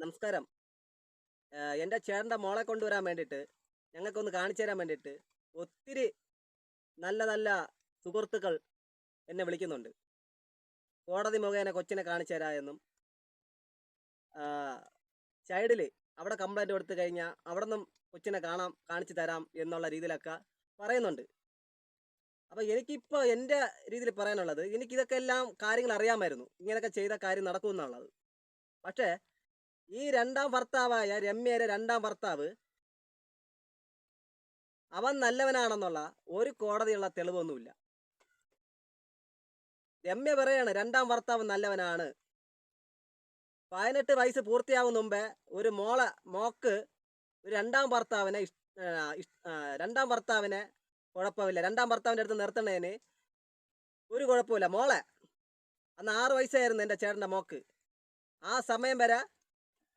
നമസ്കാരം. എന്റെ ചേട്ടന്റെ മോളെ കൊണ്ടുവരാൻ വേണ്ടിയിട്ട് ഞങ്ങൾക്കൊന്ന് കാണിച്ചു തരാൻ വേണ്ടിയിട്ട് ഒത്തിരി നല്ല നല്ല സുഹൃത്തുക്കൾ എന്നെ വിളിക്കുന്നുണ്ട്. കോടതി മുഖേന കൊച്ചിനെ കാണിച്ചു തരാമെന്നും സൈഡിൽ അവിടെ കംപ്ലൈന്റ് കൊടുത്തു കഴിഞ്ഞാൽ അവിടെ നിന്നും കൊച്ചിനെ കാണാം കാണിച്ചു തരാം എന്നുള്ള രീതിയിലൊക്കെ പറയുന്നുണ്ട്. അപ്പോൾ എനിക്കിപ്പോൾ എന്റെ രീതിയിൽ പറയാനുള്ളത് എനിക്കിതൊക്കെ എല്ലാം കാര്യങ്ങൾ അറിയാമായിരുന്നു. ഇങ്ങനെയൊക്കെ ചെയ്ത കാര്യം നടക്കുമെന്നുള്ളത്. പക്ഷേ ഈ രണ്ടാം ഭർത്താവായ രമ്യയുടെ രണ്ടാം ഭർത്താവ് അവൻ നല്ലവനാണെന്നുള്ള ഒരു കോടതിയുള്ള തെളിവൊന്നുമില്ല. രമ്യ പറയാണ് രണ്ടാം ഭർത്താവ് നല്ലവനാണ്. പതിനെട്ട് വയസ്സ് പൂർത്തിയാകും മുമ്പേ ഒരു മോളെ മോക്ക് ഒരു രണ്ടാം ഭർത്താവിനെ രണ്ടാം ഭർത്താവിനെ കുഴപ്പമില്ല. രണ്ടാം ഭർത്താവിന്റെ അടുത്ത് നിർത്തണേന് ഒരു കുഴപ്പമില്ല. മോളെ അന്ന് ആറ് വയസ്സായിരുന്നു എന്റെ ചേട്ടന്റെ മോക്ക്. ആ സമയം വരെ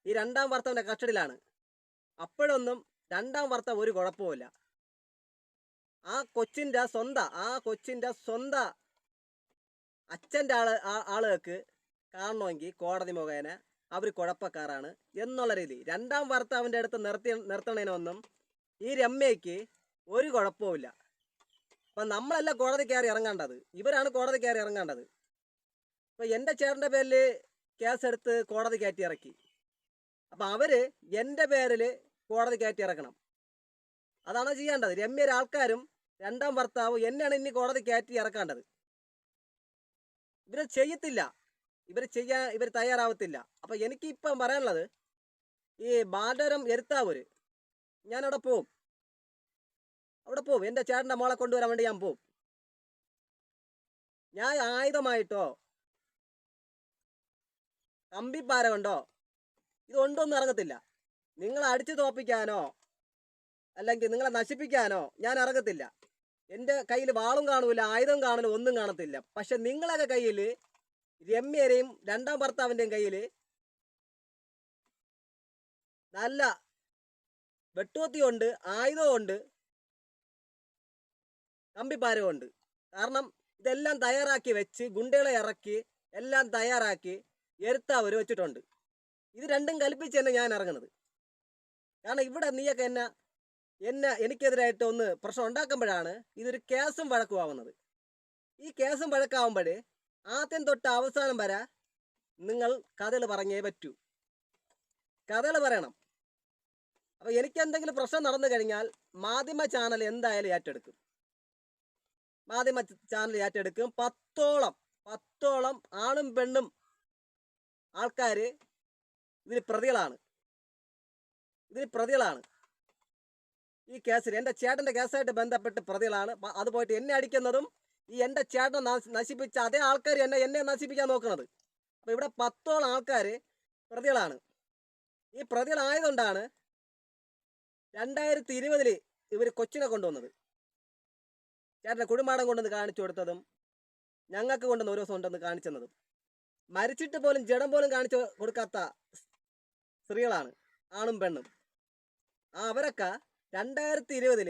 ഈ രണ്ടാം ഭർത്താവിന്റെ കസ്റ്റഡിയിലാണ്. അപ്പോഴൊന്നും രണ്ടാം ഭർത്താവ് ഒരു കുഴപ്പമില്ല ആ കൊച്ചിന്റെ സ്വന്ത ആ കൊച്ചിന്റെ സ്വന്ത അച്ഛന്റെ ആൾ ആളുകൾക്ക് കാണണമെങ്കിൽ കോടതി മുഖേന അവർ കുഴപ്പക്കാരാണ് എന്നുള്ള രീതി രണ്ടാം ഭർത്താവിന്റെ അടുത്ത് നിർത്തി നിർത്തണേനൊന്നും ഈ രമ്യയ്ക്ക് ഒരു കുഴപ്പവുമില്ല. അപ്പം നമ്മളല്ല കോടതി കയറി ഇറങ്ങേണ്ടത്. ഇവരാണ് കോടതി കയറി ഇറങ്ങേണ്ടത്. ഇപ്പം എന്റെ ചേട്ടന്റെ പേരിൽ കേസെടുത്ത് കോടതി കയറ്റി ഇറക്കി. അപ്പം അവർ എന്റെ പേരിൽ കോടതി കയറ്റി ഇറക്കണം. അതാണ് ചെയ്യേണ്ടത്? രമ്യ ഒരാൾക്കാരും രണ്ടാം ഭർത്താവും എന്നെയാണ് ഇനി കോടതി കയറ്റി ഇറക്കേണ്ടത്. ഇവർ ചെയ്യത്തില്ല. ഇവർ ചെയ്യാൻ ഇവർ തയ്യാറാവത്തില്ല. അപ്പം എനിക്ക് ഇപ്പം പറയാനുള്ളത് ഈ ബാലരം എരുത്താവൂര് ഞാനവിടെ പോവും. അവിടെ പോവും. എന്റെ ചേട്ടന്റെ മോളെ കൊണ്ടുവരാൻ വേണ്ടി ഞാൻ പോവും. ഞാൻ ആയുധമായിട്ടോ കമ്പിപ്പാര കൊണ്ടോ ഇതൊണ്ടൊന്നും ഇറങ്ങത്തില്ല. നിങ്ങളെ അടിച്ചു തോപ്പിക്കാനോ അല്ലെങ്കിൽ നിങ്ങളെ നശിപ്പിക്കാനോ ഞാൻ ഇറങ്ങത്തില്ല. എന്റെ കയ്യിൽ വാളും കാണൂല ആയുധം കാണൂല ഒന്നും കാണത്തില്ല. പക്ഷെ നിങ്ങളൊക്കെ കയ്യിൽ രമ്യരെയും രണ്ടാം ഭർത്താവിന്റെയും കയ്യിൽ നല്ല വെട്ടുവത്തിയുണ്ട് ആയുധമുണ്ട് കമ്പിപ്പാരമുണ്ട് കാരണം ഇതെല്ലാം തയ്യാറാക്കി വെച്ച് ഗുണ്ടകളെ ഇറക്കി എല്ലാം തയ്യാറാക്കി എരുത്താവർ വെച്ചിട്ടുണ്ട്. ഇത് രണ്ടും കൽപ്പിച്ച് തന്നെ ഞാൻ ഇറങ്ങുന്നത്. കാരണം ഇവിടെ നീയൊക്കെ എന്നെ എന്നെ എനിക്കെതിരായിട്ട് ഒന്ന് പ്രശ്നം ഉണ്ടാക്കുമ്പോഴാണ് ഇതൊരു കേസും വഴക്കുമാവുന്നത് ഈ കേസും വഴക്കാവുമ്പോഴേ ആദ്യം തൊട്ട് അവസാനം വരെ നിങ്ങൾ കഥകൾ പറഞ്ഞേ പറ്റൂ. കഥകൾ പറയണം. അപ്പോൾ എനിക്ക് എന്തെങ്കിലും പ്രശ്നം നടന്നു കഴിഞ്ഞാൽ മാധ്യമ ചാനൽ എന്തായാലും ഏറ്റെടുക്കും. മാധ്യമ ചാനൽ ഏറ്റെടുക്കും. പത്തോളം പത്തോളം ആണും പെണ്ണും ആൾക്കാർ ഇതിൽ പ്രതികളാണ്. ഇതിൽ പ്രതികളാണ്. ഈ കേസിൽ എന്റെ ചേട്ടന്റെ കേസായിട്ട് ബന്ധപ്പെട്ട് പ്രതികളാണ്. അത് പോയിട്ട് എന്നെ അടിക്കുന്നതും ഈ എന്റെ ചേട്ടനെ നശ- നശിപ്പിച്ച അതേ ആൾക്കാർ എന്നെ എന്നെ നശിപ്പിക്കാൻ നോക്കുന്നത്. അപ്പോൾ ഇവിടെ പത്തോളം ആൾക്കാർ പ്രതികളാണ്. ഈ പ്രതികളായതുകൊണ്ടാണ് രണ്ടായിരത്തി ഇരുപതിൽ ഇവർ കൊച്ചിനെ കൊണ്ടുവന്നത്. ചേട്ടന്റെ കുടുംബാടം കൊണ്ടുവന്ന് കാണിച്ചു കൊടുത്തതും ഞങ്ങൾക്ക് കൊണ്ടുവന്ന് ഒരു ദിവസം കൊണ്ടുവന്ന് കാണിച്ചെന്നതും മരിച്ചിട്ട് പോലും ജഡം പോലും കാണിച്ചു കൊടുക്കാത്ത സ്ത്രീകളാണ് ആണും പെണ്ണും. ആ അവരൊക്കെ രണ്ടായിരത്തി ഇരുപതിൽ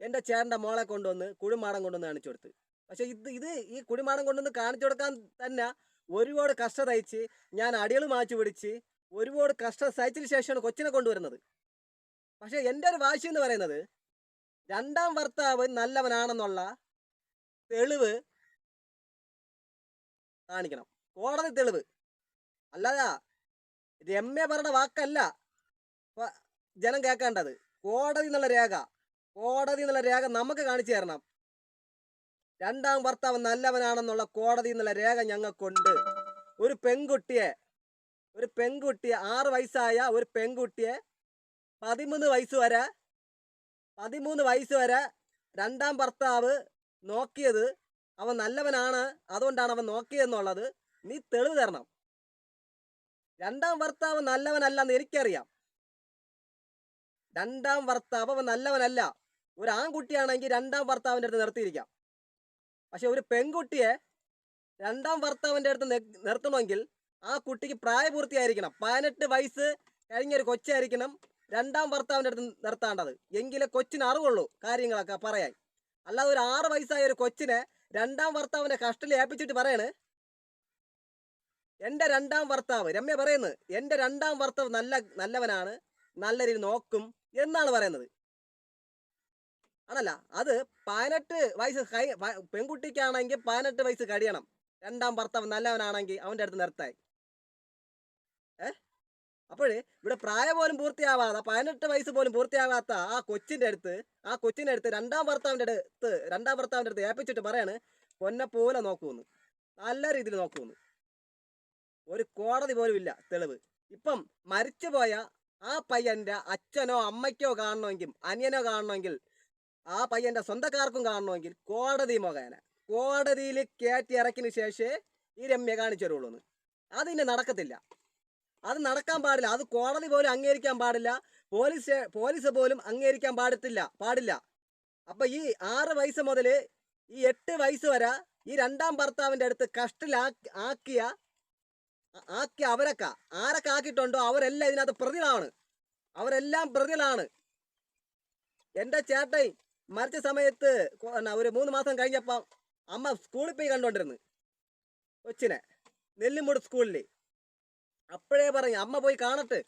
എന്റെ ചേട്ടന്റെ മോളെ കൊണ്ടുവന്ന് കുഴിമാടം കൊണ്ടുവന്ന് കാണിച്ചു കൊടുത്ത്. പക്ഷെ ഇത് ഇത് ഈ കുഴിമാടം കൊണ്ടുവന്ന് കാണിച്ചു കൊടുക്കാൻ തന്നെ ഒരുപാട് കഷ്ടം തയ്ച്ച് ഞാൻ അടികൾ മാറ്റി പിടിച്ച് ഒരുപാട് കഷ്ടം സഹിച്ചതിന് ശേഷമാണ് കൊച്ചിനെ കൊണ്ടുവരുന്നത്. പക്ഷേ എന്റെ ഒരു വാശി എന്ന് പറയുന്നത് രണ്ടാം ഭർത്താവ് നല്ലവനാണെന്നുള്ള തെളിവ് കാണിക്കണം. കോടതി തെളിവ്. അല്ലാതെ രമ്യ പറഞ്ഞ വാക്കല്ല. ജനം കേൾക്കേണ്ടത്. കോടതി എന്നുള്ള രേഖ. കോടതി എന്നുള്ള രേഖ നമുക്ക് കാണിച്ചു തരണം. രണ്ടാം ഭർത്താവ് നല്ലവനാണെന്നുള്ള കോടതി എന്നുള്ള രേഖ ഞങ്ങൾക്കുണ്ട്. ഒരു പെൺകുട്ടിയെ ഒരു പെൺകുട്ടിയെ ആറ് വയസ്സായ ഒരു പെൺകുട്ടിയെ പതിമൂന്ന് വയസ്സ് വരെ പതിമൂന്ന് വയസ്സ് വരെ രണ്ടാം ഭർത്താവ് നോക്കിയത് അവൻ നല്ലവനാണ് അതുകൊണ്ടാണ് അവൻ നോക്കിയതെന്നുള്ളത് നീ തെളിവ് തരണം. രണ്ടാം ഭർത്താവ് നല്ലവനല്ലെന്ന് എനിക്കറിയാം. രണ്ടാം ഭർത്താവ് അവൻ നല്ലവനല്ല. ഒരു ആൺകുട്ടിയാണെങ്കിൽ രണ്ടാം ഭർത്താവിന്റെ അടുത്ത് നിർത്തിയിരിക്കാം. പക്ഷെ ഒരു പെൺകുട്ടിയെ രണ്ടാം ഭർത്താവിന്റെ അടുത്ത് നിർത്തണമെങ്കിൽ ആ കുട്ടിക്ക് പ്രായപൂർത്തിയായിരിക്കണം. പതിനെട്ട് വയസ്സ് കഴിഞ്ഞൊരു കൊച്ചായിരിക്കണം രണ്ടാം ഭർത്താവിന്റെ അടുത്ത് നിർത്താണ്ടത്. എങ്കിലേ കൊച്ചിന് അറിവുള്ളൂ കാര്യങ്ങളൊക്കെ പറയാൻ. അല്ലാതെ ഒരു ആറ് വയസ്സായ ഒരു കൊച്ചിനെ രണ്ടാം ഭർത്താവിന്റെ കഷ്ടത്തിൽ ഏൽപ്പിച്ചിട്ട് പറയണ് എന്റെ രണ്ടാം ഭർത്താവ് രമ്യ പറയുന്നത് എന്റെ രണ്ടാം ഭർത്താവ് നല്ല നല്ലവനാണ് നല്ല രീതിയിൽ നോക്കും എന്നാണ് പറയുന്നത്. അതല്ല അത് പതിനെട്ട് വയസ്സ് കൈ പെൺകുട്ടിക്കാണെങ്കിൽ പതിനെട്ട് വയസ്സ് കഴിയണം. രണ്ടാം ഭർത്താവ് നല്ലവനാണെങ്കിൽ അവന്റെ അടുത്ത് നിർത്തായി ഏ? അപ്പോഴ് ഇവിടെ പ്രായം പോലും പൂർത്തിയാവാതെ പതിനെട്ട് വയസ്സ് പോലും പൂർത്തിയാവാത്ത ആ കൊച്ചിന്റെ അടുത്ത് ആ കൊച്ചിന്റെ അടുത്ത് രണ്ടാം ഭർത്താവിന്റെ അടുത്ത് രണ്ടാം ഭർത്താവിന്റെ അടുത്ത് ഏൽപ്പിച്ചിട്ട് പറയാണ് പൊന്നെ പോലെ നോക്കുമെന്ന് നല്ല രീതിയിൽ നോക്കൂന്ന്. ഒരു കോടതി പോലും ഇല്ല തെളിവ്. ഇപ്പം മരിച്ചുപോയ ആ പയ്യന്റെ അച്ഛനോ അമ്മയ്ക്കോ കാണണമെങ്കിൽ അനിയനോ കാണണമെങ്കിൽ ആ പയ്യന്റെ സ്വന്തക്കാർക്കും കാണണമെങ്കിൽ കോടതി മുഖേന. കോടതിയിൽ കയറ്റി ഇറക്കിന് ശേഷമേ ഈ രമ്യ കാണിച്ചു തരുള്ളൂ എന്ന് അതിന് നടക്കത്തില്ല. അത് നടക്കാൻ പാടില്ല. അത് കോടതി പോലും അംഗീകരിക്കാൻ പാടില്ല. പോലീസ് പോലീസ് പോലും അംഗീകരിക്കാൻ പാടത്തില്ല പാടില്ല. അപ്പൊ ഈ ആറ് വയസ്സ് മുതൽ ഈ എട്ട് വയസ്സ് വരെ ഈ രണ്ടാം ഭർത്താവിന്റെ അടുത്ത് കഷ്ടിലാക്കി ആക്കിയ ആ- ആക്കിയ അവരൊക്കെ ആരൊക്കെ ആക്കിയിട്ടുണ്ടോ അവരെല്ലാം ഇതിനകത്ത് പ്രതികളാണ്. അവരെല്ലാം പ്രതികളാണ്. എന്റെ ചേട്ടൻ മരിച്ച സമയത്ത് ഒരു മൂന്ന് മാസം കഴിഞ്ഞപ്പം അമ്മ സ്കൂളിൽ പോയി കണ്ടോണ്ടിരുന്നു. കൊച്ചിനെ നെല്ലിമൂട് സ്കൂളിൽ അപ്പോഴേ പറഞ്ഞു അമ്മ പോയി കാണട്ടെ.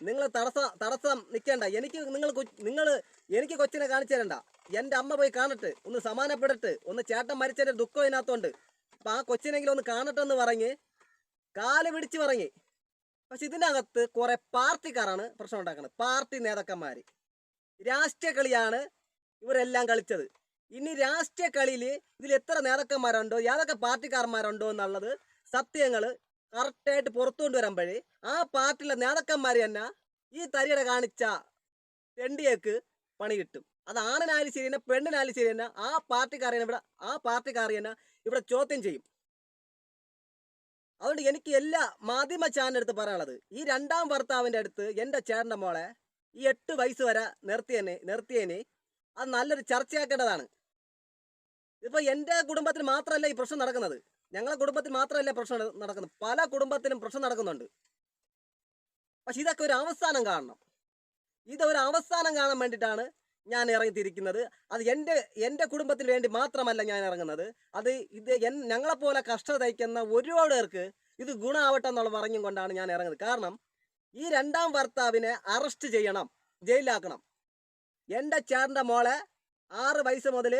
നിങ്ങൾ തടസ്സം തടസ്സം നിൽക്കേണ്ട. എനിക്ക് നിങ്ങൾ നിങ്ങൾ എനിക്ക് കൊച്ചിനെ കാണിച്ചു തരണ്ട. എന്റെ അമ്മ പോയി കാണട്ടെ. ഒന്ന് സമാനപ്പെടട്ട് ഒന്ന് ചേട്ടൻ മരിച്ചതിന്റെ ദുഃഖം ഇതിനകത്തുണ്ട്. അപ്പം ആ കൊച്ചിനെങ്കിലും ഒന്ന് കാണട്ടെ എന്ന് പറഞ്ഞ് കാൽ പിടിച്ച് പറങ്ങി പക്ഷെ ഇതിനകത്ത് കുറെ പാർട്ടിക്കാരാണ് പ്രശ്നം ഉണ്ടാക്കുന്നത് പാർട്ടി നേതാക്കന്മാർ രാഷ്ട്രീയ കളിയാണ് ഇവരെല്ലാം കളിച്ചത്. ഇനി രാഷ്ട്രീയ കളിയിൽ ഇതിൽ എത്ര നേതാക്കന്മാരുണ്ടോ ഏതൊക്കെ പാർട്ടിക്കാരന്മാരുണ്ടോ എന്നുള്ളത് സത്യങ്ങൾ കറക്റ്റായിട്ട് പുറത്തു കൊണ്ടുവരുമ്പോഴേ ആ പാർട്ടിയിലെ നേതാക്കന്മാർ തന്നെ ഈ തരിയുടെ കാണിച്ച തെണ്ടിയേക്ക് പണി കിട്ടും. അത് ആണിനായാലും ശരി തന്നെ പെണ്ണിനായാലും ശരി തന്നെ ആ പാർട്ടിക്കാരെ ഇവിടെ ആ പാർട്ടിക്കാരെ തന്നെ ഇവിടെ ചോദ്യം ചെയ്യും. അതുകൊണ്ട് എനിക്ക് എല്ലാ മാധ്യമ അടുത്ത് പറയാനുള്ളത് ഈ രണ്ടാം ഭർത്താവിന്റെ അടുത്ത് എന്റെ ചേട്ടന്റെ മോളെ ഈ എട്ട് വയസ്സ് വരെ നിർത്തിയനെ നിർത്തിയനെ. അത് നല്ലൊരു ചർച്ചയാക്കേണ്ടതാണ്. ഇപ്പോൾ എന്റെ കുടുംബത്തിന് മാത്രമല്ല ഈ പ്രശ്നം നടക്കുന്നത്. ഞങ്ങളെ കുടുംബത്തിന് മാത്രമല്ല പ്രശ്നം നട- നടക്കുന്നത്. പല കുടുംബത്തിനും പ്രശ്നം നടക്കുന്നുണ്ട്. പക്ഷെ ഇതൊക്കെ ഒരു അവസാനം കാണണം. ഇതൊരു അവസാനം കാണാൻ വേണ്ടിയിട്ടാണ് ഞാൻ ഇറങ്ങിത്തിരിക്കുന്നത് അത് എന്റെ എന്റെ കുടുംബത്തിന് വേണ്ടി മാത്രമല്ല ഞാൻ ഇറങ്ങുന്നത് അത് ഇത് എൻ ഞങ്ങളെപ്പോലെ കഷ്ടത തയ്ക്കുന്ന ഒരുപാട് പേർക്ക് ഇത് ഗുണമാവട്ടെ എന്നുള്ള പറഞ്ഞും കൊണ്ടാണ് ഞാൻ ഇറങ്ങുന്നത് കാരണം ഈ രണ്ടാം ഭർത്താവിനെ അറസ്റ്റ് ചെയ്യണം ജയിലിലാക്കണം. എന്റെ ചേട്ടന്റെ മോളെ ആറ് വയസ്സ് മുതൽ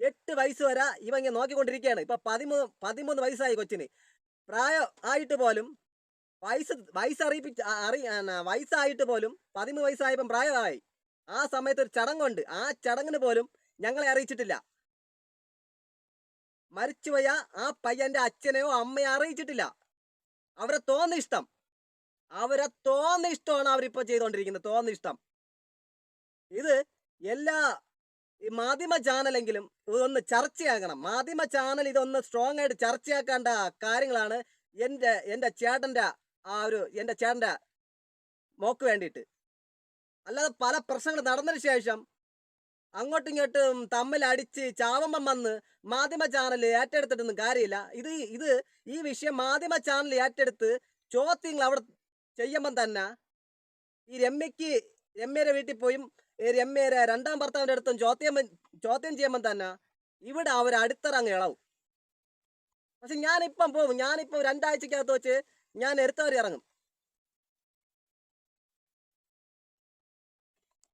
എട്ട് വയസ്സ് വരെ ഇവ ഇങ്ങനെ നോക്കിക്കൊണ്ടിരിക്കുകയാണ്. ഇപ്പൊ പതിമൂന്ന് പതിമൂന്ന് വയസ്സായി കൊച്ചിന്. പ്രായം ആയിട്ട് പോലും വയസ്സ് വയസ്സറിയിപ്പിച്ച് അറി വയസ്സായിട്ട് പോലും പതിമൂന്ന് വയസ്സായപ്പം പ്രായമായി. ആ സമയത്ത് ഒരു ചടങ്ങുണ്ട്. ആ ചടങ്ങിന് പോലും ഞങ്ങളെ അറിയിച്ചിട്ടില്ല. മരിച്ചുപോയ ആ പയ്യന്റെ അച്ഛനെയോ അമ്മയോ അറിയിച്ചിട്ടില്ല. അവരെ തോന്ന ഇഷ്ടം. അവരെ തോന്ന ഇഷ്ടമാണ് അവരിപ്പോ ചെയ്തുകൊണ്ടിരിക്കുന്നത്. തോന്ന ഇഷ്ടം. ഇത് എല്ലാ ഈ മാധ്യമ ചാനലെങ്കിലും ഇതൊന്ന് ചർച്ചയാക്കണം മാധ്യമ ചാനൽ ഇതൊന്ന് സ്ട്രോങ് ആയിട്ട് ചർച്ചയാക്കേണ്ട കാര്യങ്ങളാണ് എന്റെ എന്റെ ചേട്ടന്റെ ആ ഒരു എന്റെ ചേട്ടന്റെ മോക്ക് വേണ്ടിയിട്ട്. അല്ലാതെ പല പ്രശ്നങ്ങൾ നടന്നതിന് ശേഷം അങ്ങോട്ടും ഇങ്ങോട്ടും തമ്മിൽ അടിച്ച് ചാവമ്പം വന്ന് മാധ്യമ ചാനൽ ഏറ്റെടുത്തിട്ടൊന്നും കാര്യമില്ല. ഇത് ഇത് ഈ വിഷയം മാധ്യമ ചാനൽ ഏറ്റെടുത്ത് ചോദ്യങ്ങൾ അവിടെ ചെയ്യുമ്പം തന്നെ ഈ രമ്യക്ക് രമ്യയുടെ വീട്ടിൽ പോയും ഈ രമ്യയുടെ രണ്ടാം ഭർത്താവിന്റെ അടുത്തും ചോദ്യം ചോദ്യം ചെയ്യുമ്പം തന്നെ ഇവിടെ അവർ അടിത്തറങ്ങ് ഇളവും. പക്ഷെ ഞാനിപ്പം പോകും ഞാനിപ്പം രണ്ടാഴ്ചക്കകത്ത് വെച്ച് ഞാൻ എടുത്തവർ ഇറങ്ങും.